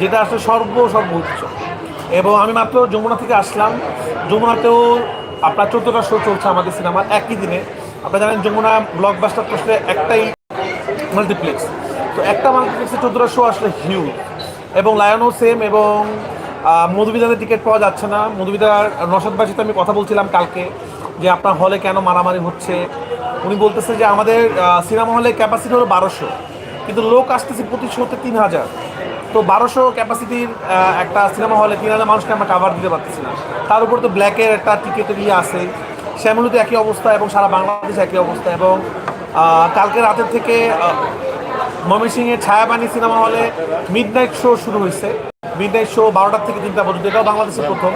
যেটা আসলে সর্ব সর্বোচ্চ এবং আমি মাত্র যমুনা থেকে আসলাম। যমুনাতেও আপনার চোদ্দোটা শো চলছে আমাদের সিনেমার একই দিনে। আপনারা জানেন যমুনা ব্লকবাস্টার তো আসলে একটাই মাল্টিপ্লেক্স তো একটা মাল্টিপ্লেক্সে চোদ্দোটা শো আসলে হিউজ এবং লায়নও সেম এবং আহ, মধুবিতানের টিকিট পাওয়া যাচ্ছে না। মধুবিতার নসাদবাসীতে আমি কথা বলছিলাম কালকে যে আপনার হলে কেন মারামারি হচ্ছে। উনি বলতেছে যে আমাদের সিনেমা হলে ক্যাপাসিটি হলো বারোশো। কিন্তু লোক আসতেছে প্রতি শোতে তিন হাজার। তো বারোশো ক্যাপাসিটির একটা সিনেমা হলে তিন হাজার মানুষকে আমরা কাভার দিতে পারতেছি না। তার উপর তো ব্ল্যাকের একটা টিকিটের ইয়ে আছে। শ্যামলিতে একই অবস্থা এবং সারা বাংলাদেশ একই অবস্থা এবং কালকে রাতের থেকে ময়মনসিংহের ছায়াবাণী সিনেমা হলে মিড নাইট শো শুরু হয়েছে। মিড নাইট শো বারোটার থেকে তিনটা পর্যন্ত, এটাও বাংলাদেশের প্রথম।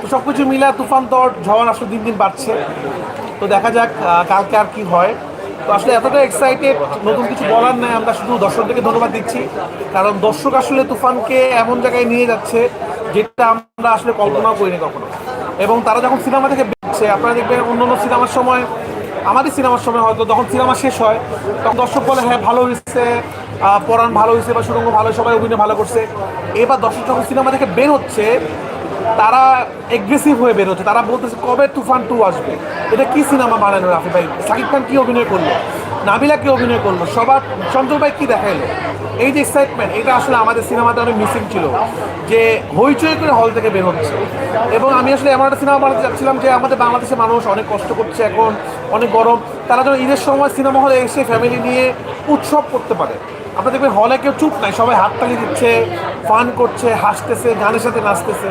তো সব কিছু মিলা তুফান তোর ঝড় আসলে দিন দিন বাড়ছে। তো দেখা যাক কালকে আর কি হয়। তো আসলে এতটা এক্সাইটেড নতুন কিছু বলার নাই, আমরা শুধু দর্শকদেরকে ধন্যবাদ দিচ্ছি। কারণ দর্শক আসলে তুফানকে এমন জায়গায় নিয়ে যাচ্ছে যেটা আমরা আসলে কল্পনাও করিনি কখনো। এবং তারা যখন সিনেমা থেকে বেরোচ্ছে আপনারা দেখবেন অন্য অন্য সিনেমার সময়, আমাদের সিনেমার সময় হয়তো যখন সিনেমা শেষ হয়, তখন দর্শক বলে হ্যাঁ ভালো হয়েছে পরাণ ভালো হয়েছে বা সুরঙ্গ ভালো, সবাই অভিনয় ভালো করছে। এবার দর্শক যখন সিনেমা থেকে বের হচ্ছে তারা এগ্রেসিভ হয়ে বের হচ্ছে। তারা বলতেছে, কবে তুফান টু আসবে? এটা কি সিনেমা বানানো রাফি ভাই? সাকিব খান কি অভিনয় করল? নাবিলা কি অভিনয় করল? সবার, চঞ্চল ভাই কি দেখাইলো? এই যে এক্সাইটমেন্ট এটা আসলে আমাদের সিনেমাতে অনেক মিসিং ছিল যে হইচই করে হল থেকে বের হচ্ছে। এবং আমি আসলে এমন একটা সিনেমা বানাতে চাচ্ছিলাম যে আমাদের বাংলাদেশের মানুষ অনেক কষ্ট করছে এখন, অনেক গরম। তারা যেন ঈদের সময় সিনেমা হলে এসে ফ্যামিলি নিয়ে উৎসব করতে পারে। আপনারা দেখবেন হলে কেউ চুপ নাই, সবাই হাততালি দিচ্ছে ফান করছে, হাসতেছে, গানের সাথে নাচতেছে।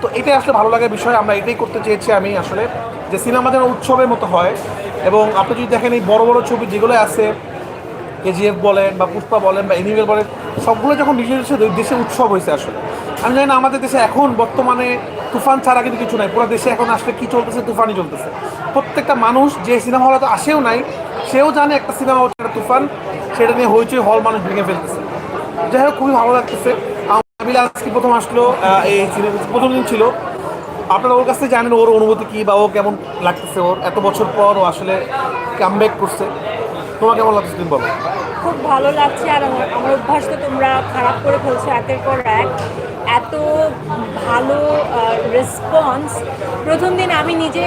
তো এটাই আসলে ভালো লাগার বিষয়, আমরা এটাই করতে চেয়েছি আমি আসলে, যে সিনেমা যেন উৎসবের মতো হয়। এবং আপনি যদি দেখেন এই বড় বড় ছবি যেগুলো আছে কেজিএফ বলেন বা পুষ্পা বলেন বা এনিমেল বলেন, সবগুলো যখন নিজের দেশে উৎসব হয়েছে আসলে। আমি জানি না আমাদের দেশে এখন বর্তমানে তুফান ছাড়া কিন্তু কিছু নাই। পুরো দেশে এখন আসলে কী চলতেছে, তুফানই চলতেছে। প্রত্যেকটা মানুষ যে সিনেমা হলে তো আসেও নাই, সেও জানে একটা সিনেমা হচ্ছে একটা তুফান, সেটা নিয়ে হইচই হল মানুষ ভেঙে ফেলতেছে। যাই হোক, খুবই ভালো লাগতেছে। আমি আজকে প্রথম আসলো? এই প্রথম দিন ছিল। আপনারা ওর কাছ থেকে জানেন ওর অনুভূতি কী বা ও কেমন লাগতেছে ওর? এত বছর পর ও আসলে কামব্যাক করছে। তোমার কেমন লাগতেছে তুমি বলো। খুব ভালো লাগছে আর আমার অভ্যাস তো তোমরা খারাপ করে ফেলছো একের পর এক। এত ভালো রেসপন্স প্রথম দিন আমি নিজে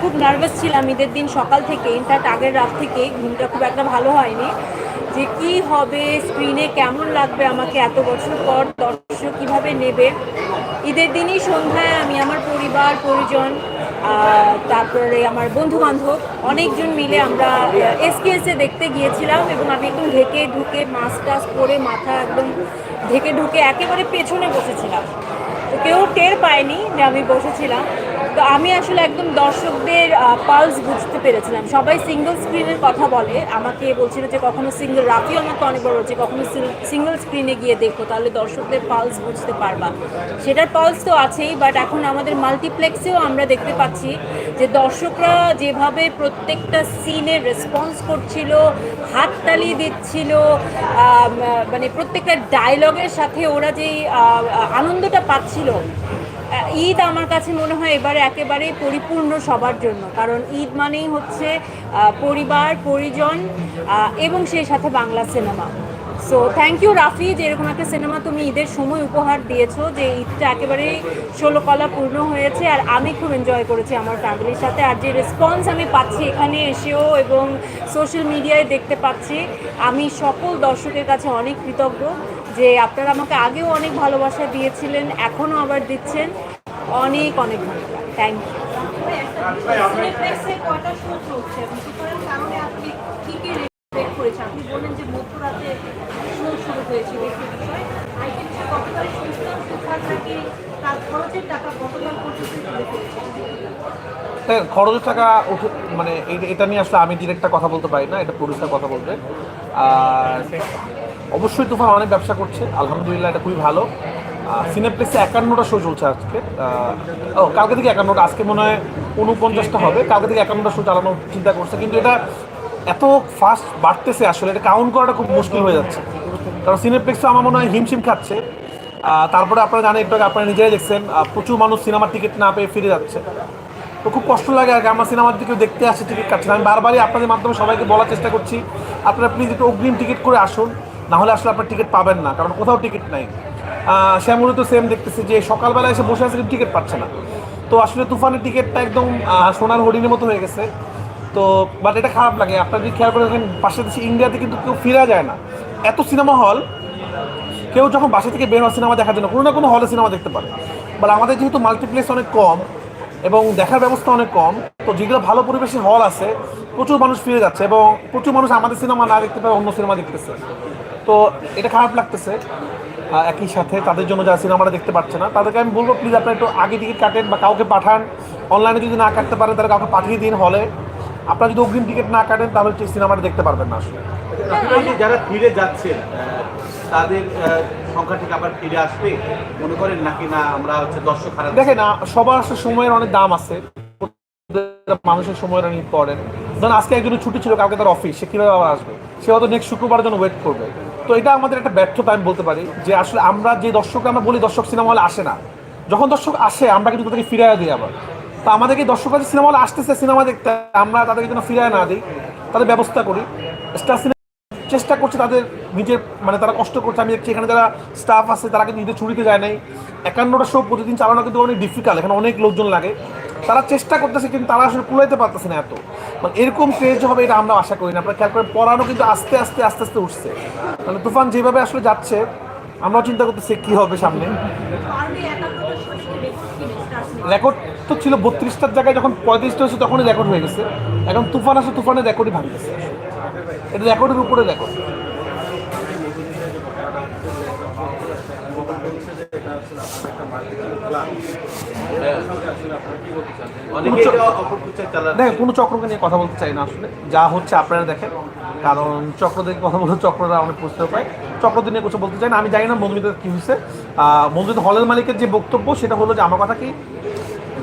খুব নার্ভাস ছিলাম ঈদের দিন সকাল থেকে। ইনফ্যাক্ট আগের রাত থেকে ঘুমটা খুব একটা ভালো হয়নি। যে কি হবে স্ক্রিনে কেমন লাগবে আমাকে এত বছর পর দর্শক কীভাবে নেবে? ঈদের দিনই সন্ধ্যায় আমি আমার পরিবার, পরিজন তারপরে আমার বন্ধু বান্ধব অনেকজন মিলে আমরা এসকেএসে দেখতে গিয়েছিলাম এবং আমি একদম ঢেকে ঢুকে মাস্ক টাস্ক পরে মাথা একদম ঢেকে ঢুকে একেবারে পেছনে বসেছিলাম। তো কেউ টের পায়নি যে আমি বসেছিলাম। তো আমি আসলে একদম দর্শকদের পালস বুঝতে পেরেছিলাম। সবাই সিঙ্গেল স্ক্রিনের কথা বলে। আমাকে বলছিল যে কখনো সিঙ্গেল রাফিও আমাকে অনেকবার বলছে কখনো সিঙ্গেল স্ক্রিনে গিয়ে দেখো তাহলে দর্শকদের পালস বুঝতে পারবা। সেটার পালস তো আছেই বাট এখন আমাদের মাল্টিপ্লেক্সেও আমরা দেখতে পাচ্ছি যে দর্শকরা যেভাবে প্রত্যেকটা সিনে রেসপন্স করছিল হাততালি দিচ্ছিল মানে প্রত্যেকটা ডায়লগের সাথে ওরা আহ, আনন্দটা পাচ্ছিল ঈদ আমার কাছে মনে হয় এবারে একেবারে পরিপূর্ণ সবার জন্য। কারণ ঈদ মানেই হচ্ছে পরিবার, পরিজন এবং সেই সাথে Bangla cinema. So thank you Rafi, যে এরকম একটা সিনেমা তুমি ঈদের সময় উপহার দিয়েছ, যে ঈদটা একেবারেই ষোলো কলা পূর্ণ হয়েছে, আর আমি খুব এনজয় করেছি আমার ফ্যামিলির সাথে। আর যে রেসপন্স আমি পাচ্ছি এখানে এসেও এবং সোশ্যাল মিডিয়ায় দেখতে পাচ্ছি, আমি সকল দর্শকের কাছে অনেক কৃতজ্ঞ। যে আপনারা আমাকে আগেও অনেক ভালোবাসা দিয়েছিলেন, এখনও আবার দিচ্ছেন। অনেক অনেক ধন্যবাদ। থ্যাংক ইউ খরচের টাকা মানে এটা নিয়ে আসলে আমি ডিরেক্টটা কথা বলতে পারি না, এটা পুরুষরা কথা বলবে। আর অবশ্যই তুফান অনেক ব্যবসা করছে, আলহামদুলিল্লাহ এটা খুবই ভালো। সিনেপ্লেক্সে একান্নটা শো চলছে আজকে। ও, কালকে থেকে একান্নটা, আজকে মনে হয় উনপঞ্চাশটা হবে। কালকে থেকে একান্নটা শো চালানোর চিন্তা করছে, কিন্তু এটা এত ফাস্ট বাড়তেছে আসলে, এটা কাউন্ট করাটা খুব মুশকিল হয়ে যাচ্ছে। কারণ সিনেপ্লেক্সে আমার মনে হয় হিমশিম খাচ্ছে। তারপরে আপনারা জানেন একটু আপনারা নিজেরাই দেখছেন প্রচুর মানুষ সিনেমার টিকিট না পেয়ে ফিরে যাচ্ছে। তো খুব কষ্ট লাগে আর আমার সিনেমার দিকেও দেখতে আসে টিকিট কাটছে আমি বারবারই আপনাদের মাধ্যমে সবাইকে বলার চেষ্টা করছি, আপনারা প্লিজ একটু অগ্রিম টিকিট করে আসুন। না হলে আসলে আপনার টিকিট পাবেন না, কারণ কোথাও টিকিট নাই। শ্যামলী তো সেম দেখতেছি যে সকালবেলা এসে বসে আছে টিকিট পাচ্ছে না। তো আসলে তুফানের টিকিটটা একদম সোনার হরিণের মতো হয়ে গেছে। তো বাট এটা খারাপ লাগে। আপনার যদি খেয়াল করে দেখেন পাশের দেশে ইন্ডিয়াতে কিন্তু কেউ ফিরা যায় না। এত সিনেমা হল, কেউ যখন বাসা থেকে বের হয় সিনেমা দেখার জন্য, কোনো না কোনো হলে সিনেমা দেখতে পারে। বাট আমাদের যেহেতু মাল্টিপ্লেক্স অনেক কম এবং দেখার ব্যবস্থা অনেক কম, তো যেগুলো ভালো পরিবেশে হল আছে, প্রচুর মানুষ ফিরে যাচ্ছে এবং প্রচুর মানুষ আমাদের সিনেমা না দেখতে পায়, অন্য সিনেমা দেখতেছে। তো এটা খারাপ লাগতেছে একই সাথে তাদের জন্য যারা সিনেমাটা দেখতে পাচ্ছে না তাদেরকে আমি বলব প্লিজ আপনারা একটু আগে টিকিট কাটেন বা কাউকে পাঠান। অনলাইনে যদি না কাটতে পারেন তাহলে কাউকে পাঠিয়ে দিন হলে আপনারা যদি অগ্রিম টিকিট না কাটেন তাহলে ঠিক সিনেমাটা দেখতে পারবেন না। আসলে যারা ফিরে যাচ্ছেন তাদের সংখ্যা থেকে আবার ফিরে আসবে মনে করেন নাকি না আমরা হচ্ছে দর্শক দেখেন না সবার সময়ের অনেক দাম আছে। মানুষের সময়ের অনেক ইম্পর্টেন্ট ধরুন আজকে একজনের ছুটি ছিল, কালকে তার অফিস সে কীভাবে আবার আসবে? সে হয়তো নেক্সট শুক্রবারের জন্য ওয়েট করবে। তো এটা আমাদের একটা ব্যর্থতা, আমি বলতে পারি, যে আসলে আমরা যে দর্শককে আমরা বলি, দর্শক সিনেমা হলে আসে না। যখন দর্শক আসে, আমরা কিন্তু তাদেরকে ফিরাইয়া দিই আবার। তো আমাদেরকে দর্শকরা যে সিনেমা হলে আসতেছে সিনেমা দেখতে, আমরা তাদেরকে যেন ফিরায় না দিই, তাদের ব্যবস্থা করি। স্টার সিনেমা চেষ্টা করছে তাদের নিজের মানে তারা কষ্ট করছে। আমি দেখছি এখানে যারা স্টাফ আছে, তারা কিন্তু নিজের ছুটিতে যায় নাই। একান্নটা শো প্রতিদিন চালানো কিন্তু অনেক ডিফিকাল্ট এখানে অনেক লোকজন লাগে। তারা চেষ্টা করতেছে, কিন্তু তারা আসলে কুলাইতে পারতেছে না এত। মানে এরকম ক্রেজ হবে এটা আমরা আশা করি না। আপনারা খেয়াল করে পড়ানো কিন্তু আস্তে আস্তে আস্তে আস্তে উঠছে। মানে তুফান যেভাবে আসলে যাচ্ছে, আমরাও চিন্তা করতেছি কী হবে সামনে। রেকর্ড তো ছিল বত্রিশটার জায়গায় যখন পঁয়ত্রিশটা হয়েছে, তখনই রেকর্ড হয়ে গেছে। এখন তুফান আসে, তুফানের রেকর্ডই ভাঙতেছে। এটা রেকর্ডের উপরে রেকর্ড দেখেন কোনো চক্রকে নিয়ে কথা বলতে চাই না আসলে। যা হচ্ছে আপনারা দেখেন কারণ চক্রদের কথা বলে চক্ররা অনেক প্রশ্ন পায়। চক্রদের নিয়ে কিছু বলতে চাই না আমি জানি না মধুমিতার কী হয়েছে। মধুমিত হলের মালিকের যে বক্তব্য সেটা হলো যে আমার কথা কি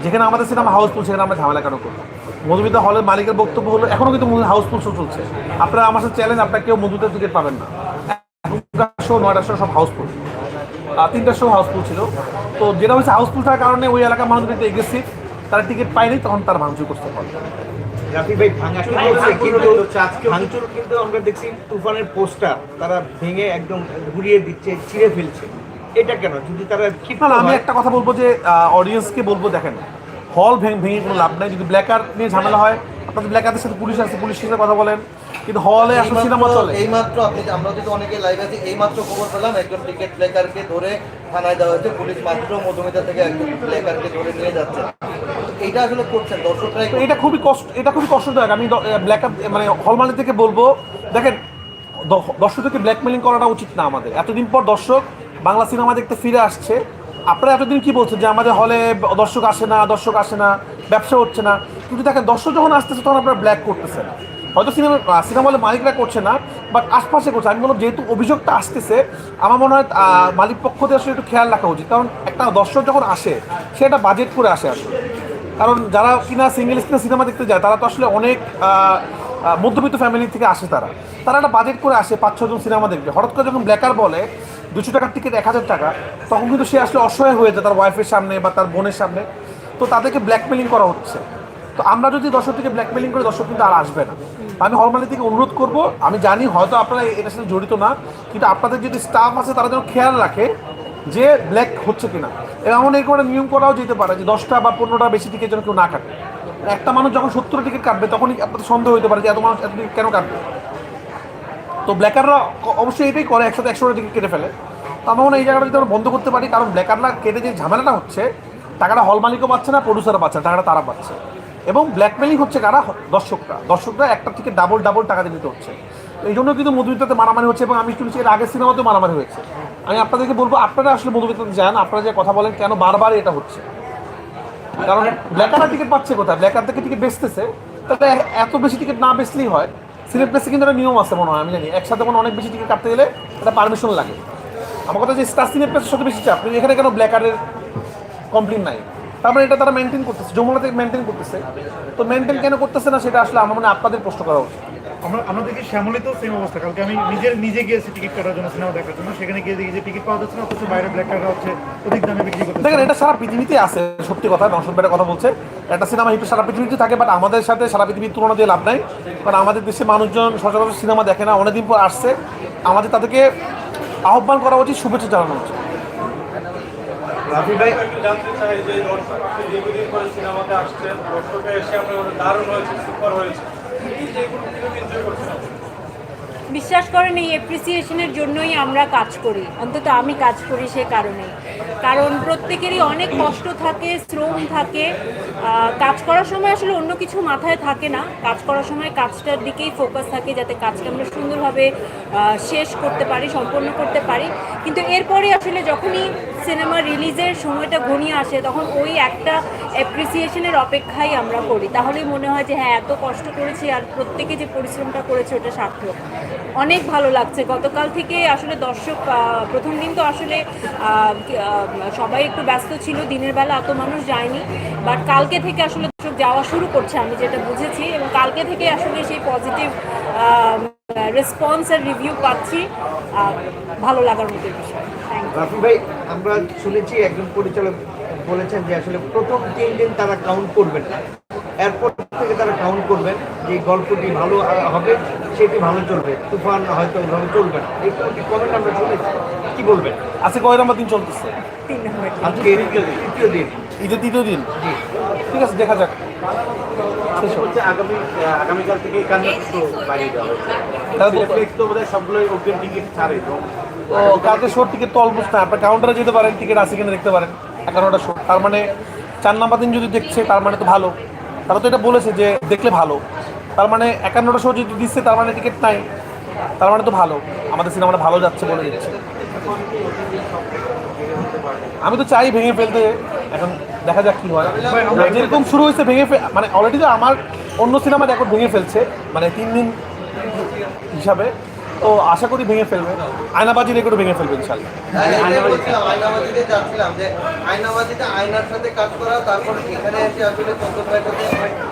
যেখানে আমাদের সিনেমা হাউসফুল সেখানে আমরা ঝামেলা কেন করব? মধুমিতা হলের মালিকের বক্তব্য হলো এখনও কিন্তু হাউসফুল শো চলছে। আপনারা আমার সাথে চ্যালেঞ্জ আপনার কেউ মধুমিতার টিকিট পাবেন না। এখনকার শো নয়টার শো সব হাউসফুল তিনটার শো হাউসফুল ছিল। তো যেটা হচ্ছে হাউসফুল থাকার কারণে ওই এলাকার মানুষ একটু এগ্রেসিভ তারা টিকিট পায়নি তখন তারা ভাঙচুর করতে পারে রাফি ভাই ভাঙচুর করছে কিন্তু ভাঙচুর কিন্তু আমরা দেখছি তুফানের পোস্টার তারা ভেঙে একদম ঘুরিয়ে দিচ্ছে ছিঁড়ে ফেলছে। এটা কেন? যদি তারা আমি একটা কথা বলব যে অডিয়েন্সকে বলব দেখেন। হল ভেঙে ভেঙে কোনো লাভ নাই। যদি ব্ল্যাকার নিয়ে ঝামেলা হয় আপনাদের ব্ল্যাকারদের সাথে পুলিশ আছে পুলিশের সাথে কথা বলেন। কিন্তু হলে আসলে সিনেমা চলে। এই মাত্র আপনি আমরা যদি অনেকে লাইভ আছি এই মাত্র খবর পেলাম একজন টিকিট প্লেকারকে ধরে থানায় দেওয়া হয়েছে। পুলিশ মাত্র মধুমিতা থেকে একজন প্লেকারকে ধরে নিয়ে যাচ্ছে। তো এইটা আসলে করছেন দর্শকরাই তো এটা খুবই কষ্ট এটা খুবই কষ্টদায়ক। আমি ব্ল্যাকআপ মানে হল মালিক থেকে বলব দেখেন দর্শকদেরকে ব্ল্যাকমেলিং করাটা উচিত না আমাদের। এতদিন পর দর্শক বাংলা সিনেমা দেখতে ফিরে আসছে। আপনারা এতদিন কি বলছেন যে আমাদের হলে দর্শক আসে না, দর্শক আসে না, ব্যবসা হচ্ছে না? কিন্তু দেখেন, দর্শক যখন আসতেছে, তখন আপনারা ব্ল্যাক করতেছেন। হয়তো সিনেমা সিনেমা হলে মালিকরা করছে না বাট আশপাশে করছে। আমি বললাম, যেহেতু অভিযোগটা আসতেছে, আমার মনে হয় মালিক পক্ষ থেকে আসলে একটু খেয়াল রাখা উচিত। কারণ একটা দর্শক যখন আসে, সে একটা বাজেট করে আসে আসলে। কারণ যারা কিনা সিঙ্গেল স্ক্রিনে সিনেমা দেখতে যায়, তারা তো আসলে অনেক মধ্যবিত্ত ফ্যামিলি থেকে আসে তারা। তারা একটা বাজেট করে আসে পাঁচ ছজন সিনেমা দেখবে। হঠাৎ করে যখন ব্ল্যাকার বলে দুশো টাকার টিকিট এক হাজার টাকা। তখন কিন্তু সে আসলে অসহায় হয়ে যায় তার ওয়াইফের সামনে বা তার বোনের সামনে। তো তাদেরকে ব্ল্যাকমেলিং করা হচ্ছে। তো আমরা যদি দর্শক থেকে ব্ল্যাকমেলিং করে, দর্শক কিন্তু আর আসবে না। আমি হরমালি থেকে অনুরোধ করব। আমি জানি হয়তো আপনারা এটার সাথে জড়িত না, কিন্তু আপনাদের যদি স্টাফ আছে, তারা যেন খেয়াল রাখে যে ব্ল্যাক হচ্ছে কিনা। এমন এরকম একটা নিয়ম করাও যেতে পারে যে দশটা বা পনেরোটা বেশি টিকিট যেন কেউ না কাটে। একটা মানুষ যখন সত্তর টিকিট কাটবে, তখনই আপনাদের সন্দেহ হতে পারে যে এত মানুষ এত টিকিট কেন কাটবে? তো ব্ল্যাকাররা অবশ্যই এটাই করে একসাথে একশোটা টিকিট কেটে ফেলে। তো আমার মনে হয় এই জায়গাটা যদি আমরা বন্ধ করতে পারি, কারণ ব্ল্যাকাররা কেটে যে ঝামেলাটা হচ্ছে, টাকাটা হল মালিকও পাচ্ছে না প্রডিউসারও পাচ্ছে না, টাকাটা তারা পাচ্ছে। এবং ব্ল্যাকমেলিং হচ্ছে কারা? দর্শকরা। দর্শকরা একটা থেকে ডাবল ডাবল টাকা দিয়ে দিতে হচ্ছে। এই জন্য কিন্তু মধুমিতাতে মারামারি হচ্ছে এবং আমি শুনেছি এর আগের সিনেমাতেও মারামারি হয়েছে। আমি আপনাদেরকে বলব, আপনারা আসলে মধুমিতাতে যান, আপনারা যে কথা বলেন কেন বারবার এটা হচ্ছে? কারণ ব্ল্যাকাররা টিকিট পাচ্ছে কোথায়? ব্ল্যাকার থেকে টিকিট বেচতেছে। তাহলে এত বেশি টিকিট না বেচলেই হয়। সিলেট প্লেসে কিন্তু একটা নিয়ম আছে মনে হয়, আমি জানি। একসাথে কোনো অনেক বেশি টিকিট কাটতে গেলে একটা পারমিশন লাগে। আমার কথা যে স্টার সিলেট প্লেসের সাথে বেশি চাপ এখানে কেন ব্ল্যাকারের কমপ্লেন নাই। তারপরে এটা তারা মেনটেন করতেছে, যমুনাতে মেনটেন করতেছে। তো মেনটেন কেন করতেছে না, সেটা আসলে আমার মনে আপনাদের প্রশ্ন করা উচিত। আমরা আমাদের কি শ্যামলিতেও সেম অবস্থা। কালকে আমি নিজের নিজে গিয়েছি টিকিট কাটার জন্য সিনেমা দেখার জন্য। সেখানে গিয়ে দেখি যে টিকিট পাওয়া যাচ্ছে না অথচ বাইরে ব্ল্যাক টাকা হচ্ছে অধিক দামে বিক্রি করতে দেখেন এটা সারা পৃথিবীতে আছে সত্যি কথা নশন ভাইয়ের কথা বলছে। একটা সিনেমা হিট সারা পৃথিবীতে থাকে বাট আমাদের সাথে সারা পৃথিবীর তুলনা দিয়ে লাভ নাই। কারণ আমাদের দেশে মানুষজন সচরাচর সিনেমা দেখে না অনেকদিন পর আসছে। আমাদের তাদেরকে আহ্বান করা উচিত শুভেচ্ছা জানানো উচিত। রাফি ভাই জানতে চাই যে দর্শক আপনি দীর্ঘদিন পরে সিনেমাতে আসছেন দর্শকে এসে আপনার দারুণ হয়েছে সুপার হয়েছে। এই যে এগুলো কীরকম এনজয় করছেন আপনি? বিশ্বাস করেন, এই অ্যাপ্রিসিয়েশনের জন্যই আমরা কাজ করি। অন্তত আমি কাজ করি সে কারণে। কারণ প্রত্যেকেরই অনেক কষ্ট থাকে, শ্রম থাকে। কাজ করার সময় আসলে অন্য কিছু মাথায় থাকে না। কাজ করার সময় কাজটার দিকেই ফোকাস থাকে, যাতে কাজটা আমরা সুন্দরভাবে শেষ করতে পারি, সম্পন্ন করতে পারি। কিন্তু এরপরে আসলে যখনই সিনেমা রিলিজের সময়টা ঘনিয়ে আসে, তখন ওই একটা অ্যাপ্রিসিয়েশনের অপেক্ষাই আমরা করি। তাহলেই মনে হয় যে হ্যাঁ এত কষ্ট করেছি আর প্রত্যেকে যে পরিশ্রমটা করেছে ওটা সার্থক। অনেক ভালো লাগছে। গতকাল থেকে আসলে দর্শক প্রথম দিন তো আসলে সবাই একটু ব্যস্ত ছিল, দিনের বেলা এত মানুষ যায়নি। বাট কালকে থেকে আসলে দর্শক যাওয়া শুরু করছে, আমি যেটা বুঝেছি। এবং কালকে থেকে আসলে সেই পজিটিভ রেসপন্স আর রিভিউ পাচ্ছি। ভালো লাগার মতো বিষয়। ভাই, আমরা শুনেছি একজন পরিচালক বলেছেন যে আসলে প্রথম তিন দিন তারা কাউন্ট করবেন না। এরপর থেকে তারা কাউন্ট করবেন যে গল্পটি ভালো হবে সেটি ভালো চলবে। তুফান হয়তো ওইভাবে চলবে না। এই কমেন্ট আমরা শুনেছি। কি বলবেন? আজকে কয় নম্বর দিন চলতেছে? তিন আজকে তৃতীয় দিন। ঈদের তৃতীয় দিন। জি। ঠিক আছে দেখা যাক। আগামী আগামীকাল থেকে কান্না শো বাড়িয়ে দেওয়া হয়েছে। সবগুলোই অগ্রিম টিকিট ছাড়ে। তো ও কালকে শোর টিকিট তো অলমোস্ট না আপনার কাউন্টারে যেতে পারেন টিকিট আছে কিনা দেখতে পারেন। এগারোটা শো তার মানে চার নাম্বার দিন যদি দেখছে, তার মানে তো ভালো। তারা তো এটা বলেছে যে দেখলে ভালো। তার মানে একান্নটা শো যদি দিচ্ছে, তার মানে টিকিট নাই। তার মানে তো ভালো। আমাদের সিনেমাটা ভালো যাচ্ছে বলে দিচ্ছে। আমি তো চাই ভেঙে ফেলতে। এখন দেখা যাক কি হয়। যেরকম শুরু হয়েছে, ভেঙে মানে অলরেডি তো আমার অন্য সিনেমা এখন ভেঙে ফেলছে। মানে তিন দিন হিসাবে। তো আশা করি ভেঙে ফেলবে। আয়নাবাজি রেকর্ড ভেঙে ফেলবে ইনশাল্লাহ। আয়নাবাজিতে যাচ্ছিলাম যে আয়নাবাজিতে আয়নার সাথে কাজ করা তারপর এখানে এসে আসলে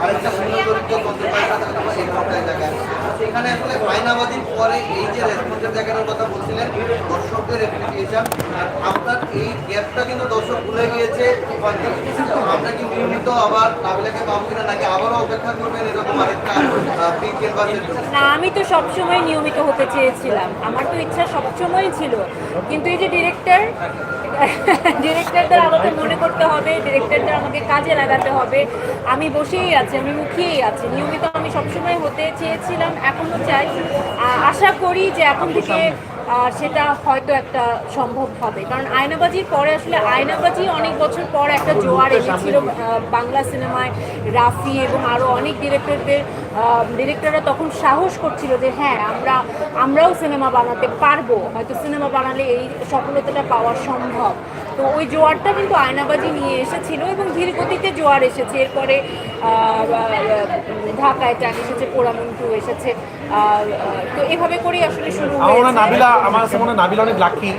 আরেকটা এই জায়গায় সেখানে আসলে আয়নাবাজির পরে এই যে রেসপন্সের জায়গাটার কথা বলছিলেন দর্শকদের আর আপনার এই গ্যাপটা কিন্তু দর্শক ভুলে গিয়েছে তো আমরা কি নিয়মিত আবার নাবিলাকে পাবো কিনা নাকি আবারও অপেক্ষা করবেন এরকম আরেকটা না আমি তো সবসময় নিয়মিত হতে চেয়েছিলাম। আমার তো ইচ্ছা সবসময় ছিল। কিন্তু এই যে ডিরেক্টর ডিরেক্টরদের আমাকে মনে করতে হবে ডিরেক্টরদের আমাকে কাজে লাগাতে হবে। আমি বসেই আছি আমি মুখিয়েই আছি। নিয়মিত আমি সবসময় হতে চেয়েছিলাম এখনও চাই। আশা করি যে এখন থেকে সেটা হয়তো একটা সম্ভব হবে। কারণ আয়নাবাজির পরে আসলে আয়নাবাজি অনেক বছর পর একটা জোয়ার এসেছিল বাংলা সিনেমায় রাফি এবং আরও অনেক ডিরেক্টরদের ডিরেক্টররা তখন সাহস করছিল যে হ্যাঁ আমরা, আমরাও সিনেমা বানাতে পারব। হয়তো সিনেমা বানালে এই সফলতাটা পাওয়া সম্ভব। তো ওই জোয়ারটা কিন্তু আয়নাবাজি নিয়ে এসেছিল এবং ধীর গতিতে জোয়ার এসেছে। এরপরে ঢাকায় টান এসেছে পোড়ামন্টু এসেছে। তো এভাবে করেই আসলে শুরু আমার হয়েছে। নাবিলা আমার কাছে মনে নাবিলা অনেক লাকি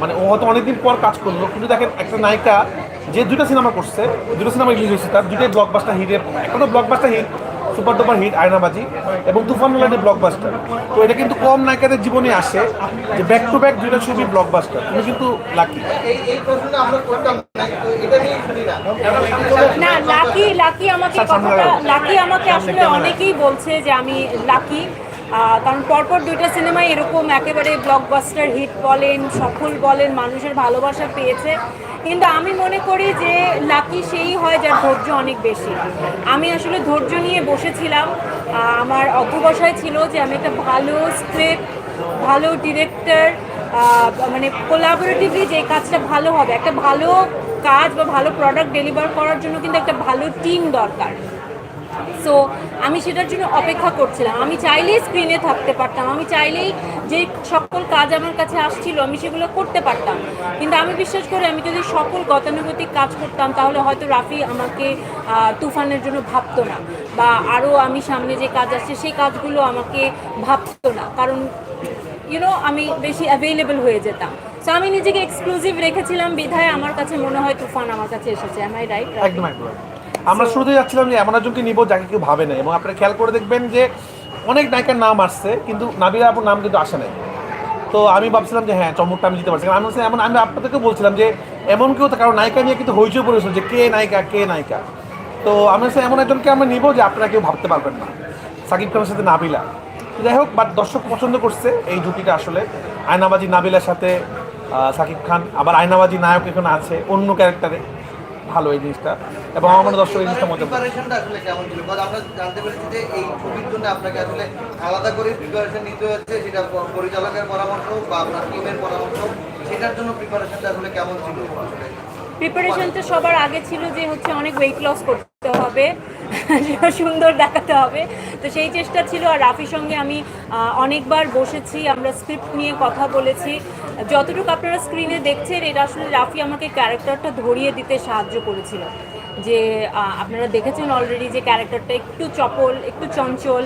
মানে ও হয়তো অনেকদিন পর কাজ করল কিন্তু দেখেন একটা নায়িকা যে দুইটা সিনেমা করছে দুটো সিনেমা রিলিজ হয়েছে তার দুইটাই ব্লকবাস্টার একটা তো blockbuster hit super duper hit Aynabaji এবং তুফান লাইনের ব্লকবাস্টার তো এটা কিন্তু কম নায়িকাদের জীবনে আসে যে ব্যাক টু ব্যাক দুইটা ছবি ব্লকবাস্টার তুমি কিন্তু লাকি এই এই প্রশ্নটা আমরা করতাম না লাকি লাকি আমাকে লাকি আমাকে আসলে অনেকেই বলছে যে আমি লাকি কারণ পরপর দুইটা সিনেমায় এরকম একেবারে ব্লকবাস্টার হিট বলেন, সফল বলেন, মানুষের ভালোবাসা পেয়েছে। কিন্তু আমি মনে করি যে লাকি সেই হয় যার ধৈর্য অনেক বেশি। আমি আসলে ধৈর্য নিয়ে বসেছিলাম। আমার অধ্যবসায় ছিল যে আমি একটা ভালো স্ক্রিপ্ট ভালো ডিরেক্টর মানে কোলাবোরেটিভলি যে কাজটা ভালো হবে, একটা ভালো কাজ বা ভালো প্রোডাক্ট ডেলিভার করার জন্য কিন্তু একটা ভালো টিম দরকার। সো আমি সেটার জন্য অপেক্ষা করছিলাম। আমি চাইলেই স্ক্রিনে থাকতে পারতাম। আমি চাইলেই যে সকল কাজ আমার কাছে আসছিল, আমি সেগুলো করতে পারতাম। কিন্তু আমি বিশ্বাস করি, আমি যদি সকল গতানুগতিক কাজ করতাম, তাহলে হয়তো রাফি আমাকে তুফানের জন্য ভাবতো না। বা আরও আমি সামনে যে কাজ আসছে, সেই কাজগুলো আমাকে ভাবতো না। কারণ ইউনো আমি বেশি অ্যাভেলেবল হয়ে যেতাম। সো আমি নিজেকে এক্সক্লুসিভ রেখেছিলাম। বিধায় আমার কাছে মনে হয় তুফান আমার কাছে এসেছে। এম আই রাইট একদম। আমরা শুরুতে যাচ্ছিলাম যে এমন একজনকে নিব যাকে কেউ ভাবে না, এবং আপনারা খেয়াল করে দেখবেন যে অনেক নায়িকার নাম আসছে, কিন্তু নাবিলা আপুর নাম কিন্তু আসে নাই। তো আমি ভাবছিলাম যে হ্যাঁ চমকটা আমি দিতে পারছি। কারণ আমি এমন আমি আপনাদেরকে বলছিলাম যে এমন কেউ তো কারণ নায়িকা নিয়ে কিন্তু হইচই পড়েছিল যে কে নায়িকা কে নায়িকা। তো আমি এমন একজনকে আমরা নিব যে আপনারা কেউ ভাবতে পারবেন না। সাকিব খানের সাথে নাবিলা। যাই হোক, বাট দর্শক পছন্দ করছে এই জুটিটা আসলে। আয়নাবাজি নাবিলার সাথে সাকিব খান, আবার আয়নাবাজি নায়ক এখানে আছে অন্য ক্যারেক্টারে ভালো এই জিনিসটা এবং আমার মনে দর্শক এই জিনিসটা মজা আসলে কেমন ছিল? আমরা জানতে পেরেছি যে এই ছবির জন্য আপনাকে আসলে আলাদা করে প্রিপারেশন নিতে হচ্ছে সেটা পরিচালকের পরামর্শ বা আপনার টিমের পরামর্শ সেটার জন্য প্রিপারেশনটা আসলে কেমন ছিল? প্রিপারেশনটা সবার আগে ছিল যে হচ্ছে অনেক ওয়েট লস করতে হবে। সুন্দর দেখাতে হবে। তো সেই চেষ্টা ছিল আর রাফির সঙ্গে আমি অনেকবার বসেছি, আমরা স্ক্রিপ্ট নিয়ে কথা বলেছি। যতটুকু আপনারা স্ক্রিনে দেখছেন, এটা আসলে রাফি আমাকে ক্যারেক্টারটা ধরিয়ে দিতে সাহায্য করেছিল। যে আপনারা দেখেছেন অলরেডি যে ক্যারেক্টারটা একটু চপল, একটু চঞ্চল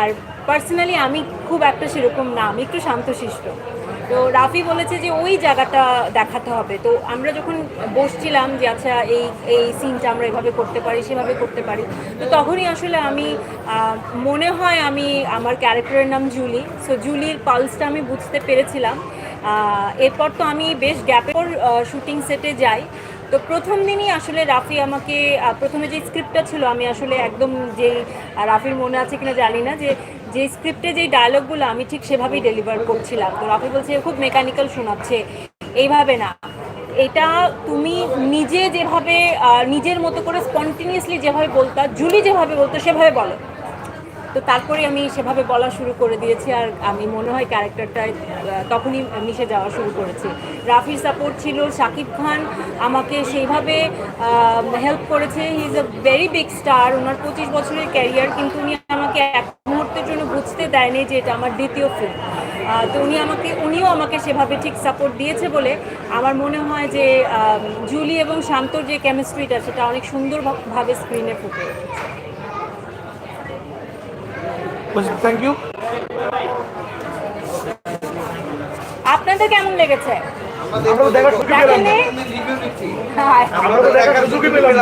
আর পার্সোনালি আমি খুব একটা সেরকম না, আমি একটু শান্তশিষ্ট। তো রাফি বলেছে যে ওই জায়গাটা দেখাতে হবে। তো আমরা যখন বসছিলাম যে আচ্ছা এই এই সিনটা আমরা এভাবে করতে পারি, সেভাবে করতে পারি। তো তখনই আসলে আমি মনে হয় আমি আমার ক্যারেক্টারের নাম জুলি। সো জুলির পালসটা আমি বুঝতে পেরেছিলাম। এরপর তো আমি বেশ গ্যাপের শুটিং সেটে যাই। তো প্রথম দিনই আসলে রাফি আমাকে প্রথমে যে স্ক্রিপ্টটা ছিল, আমি আসলে একদম যেই রাফির মনে আছে কিনা জানি না যে যে স্ক্রিপ্টে যেই ডায়লগগুলো আমি ঠিক সেভাবেই ডেলিভার করছিলাম। তো রাফি বলছে খুব মেকানিক্যাল শোনাচ্ছে। এইভাবে না। এটা তুমি নিজে যেভাবে নিজের মতো করে স্পন্টিনিয়াসলি যেভাবে বলতা, জুলি যেভাবে বলতো, সেভাবে বলো। তো তারপরে আমি সেভাবে বলা শুরু করে দিয়েছি আর আমি মনে হয় ক্যারেক্টারটায় তখনই মিশে যাওয়া শুরু করেছি। রাফির সাপোর্ট ছিল শাকিব খান। আমাকে সেইভাবে হেল্প করেছে। He is a very big star ওনার পঁচিশ বছরের ক্যারিয়ার কিন্তু উনি আমাকে এক মুহূর্তের জন্য বুঝতে দেয়নি যে এটা আমার দ্বিতীয় ফিল্ম তো উনি আমাকে উনিও আমাকে সেভাবে ঠিক সাপোর্ট দিয়েছে বলে আমার মনে হয় যে আহ, জুলি এবং শান্তর যে কেমিস্ট্রিটা সেটা অনেক সুন্দরভাবে স্ক্রিনে ফুটে থ্যাংক ইউ আপনাদের কেমন লেগেছে? আমরা আমরা দেখার সুযোগ পেলাম